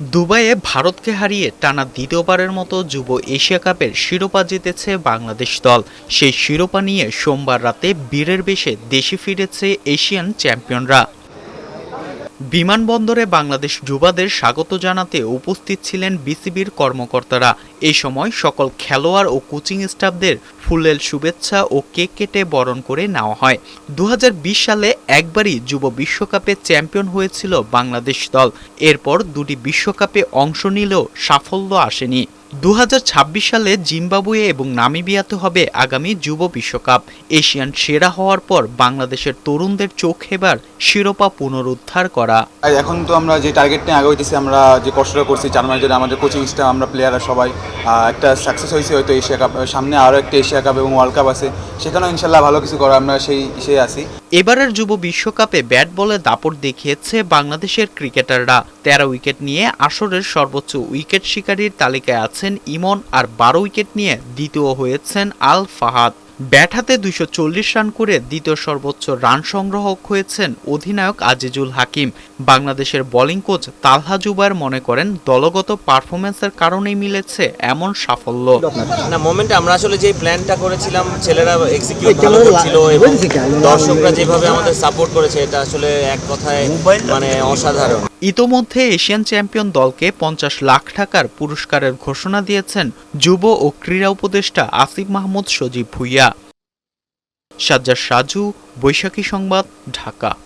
দুবাইয়ে ভারতকে হারিয়ে টানা দ্বিতীয়বারের মতো যুব এশিয়া কাপের শিরোপা জিতেছে বাংলাদেশ দল। সেই শিরোপা নিয়ে সোমবার রাতে বীরের বেশে দেশে ফিরেছে এশিয়ান চ্যাম্পিয়নরা। বিমানবন্দরে বাংলাদেশ যুবাদের স্বাগত জানাতে উপস্থিত ছিলেন বিসিবির কর্মকর্তারা। এই সময় সকল খেলোয়াড় ও কোচিং স্টাফদের ফুলেল শুভেচ্ছা ও কেক কেটে বরণ করে নেওয়া হয়। দু হাজার বিশ সালে একবারই যুব বিশ্বকাপে চ্যাম্পিয়ন হয়েছিল বাংলাদেশ দল। এরপর দুটি বিশ্বকাপে অংশ নিলেও সাফল্য আসেনি। দু হাজার ছাব্বিশ সালে জিম্বাবুয়ে এবং নামিবিয়াতে হবে আগামী যুব বিশ্বকাপ। এশিয়ান সেরা হওয়ার পর বাংলাদেশের তরুণদের চোখ এবার শিরোপা পুনরুদ্ধার করা। এখন তো আমরা যে টার্গেট নিয়ে আগে হইতেছি আমরা যে কষ্টটা করছি চার মাস ধরে আমাদের কোচিং স্টাফ আমরা প্লেয়াররা সবাই একটা সাকসেস হয়েছে হয়তো এশিয়া কাপ সামনে আরও একটা এশিয়া কাপ এবং ওয়ার্ল্ড কাপ আছে। সেখানেও ইনশাল্লাহ ভালো কিছু করা আমরা সেই সে আছি। এবারের যুব বিশ্বকাপে ব্যাট বলে দাপট দেখিয়েছে বাংলাদেশের ক্রিকেটাররা। তেরো উইকেট নিয়ে আসরের সর্বোচ্চ উইকেট শিকারীর তালিকায় আছেন ইমন আর বারো উইকেট নিয়ে দ্বিতীয় হয়েছেন আল ফাহাদ। ব্যাট হাতে দুইশো চল্লিশ রান করে দ্বিতীয় সর্বোচ্চ রান সংগ্রাহক হয়েছেন অধিনায়ক আজিজুল হাকিম। বাংলাদেশের বোলিং কোচ তালহা জুবায়ের মনে করেন, দলগত পারফরমেন্সের কারণেই মিলেছে এমন সাফল্য। না, মোমেন্টে আমরা আসলে যে প্ল্যানটা করেছিলাম, ছেলেরা এক্সিকিউট ভালো করছিল এবং দর্শকরা যেভাবে আমাদের সাপোর্ট করেছে, এটা আসলে এক কথায় মানে অসাধারণ। ইতোমধ্যে এশিয়ান চ্যাম্পিয়ন দলকে পঞ্চাশ লাখ টাকার পুরস্কারের ঘোষণা দিয়েছেন যুব ও ক্রীড়া উপদেষ্টা আসিফ মাহমুদ সজীব ভুইয়া। সাজ্জার সাজু, বৈশাখী সংবাদ, ঢাকা।